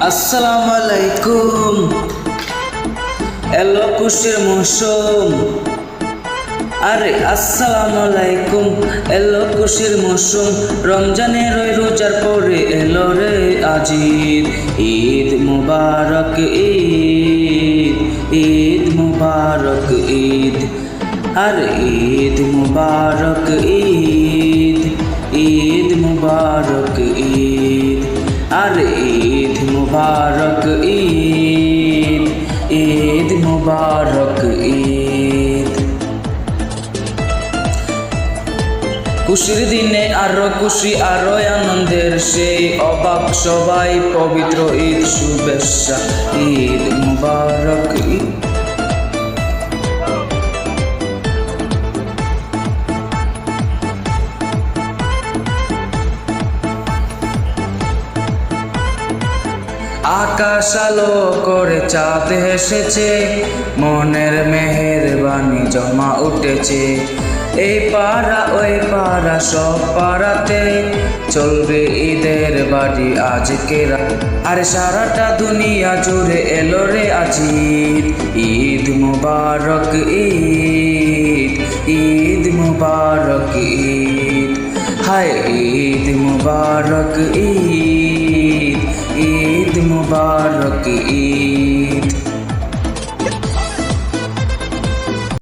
আসসালামু আলাইকুম এলো খুশির মৌসুম আরে আসসালামু আলাইকুম এলো খুশির মৌসুম রমজানের রোজার পরে এলো রে আজিদ ঈদ মুবারক, ঈদ ঈদ মুবারক, ঈদ। আরে ঈদ মুবারক, ঈদ ঈদ মুবারক, ঈদ। আরে ঈদ মুবারক, ঈদ ঈদ মুবারক, ঈদ। খুশির দিনে আরও খুশি, আরও আনন্দের সেই অবাক সবাই পবিত্র ঈদ শুভেচ্ছা, ঈদ মুবারক, ঈদ। আকাশ আলো করে চাঁদ এসেছে, মনের মেহের বাণী জমা উঠেছে। এই পাড়া, ওই পাড়া, সব পাড়াতে চলবে ঈদের বাড়ি আজকে আর সারাটা দুনিয়া জুড়ে এলো রে আজিদ ঈদ মুবারক, ঈদ ঈদ মুবারক, ঈদ। হায়, ঈদ মুবারক, ঈদ।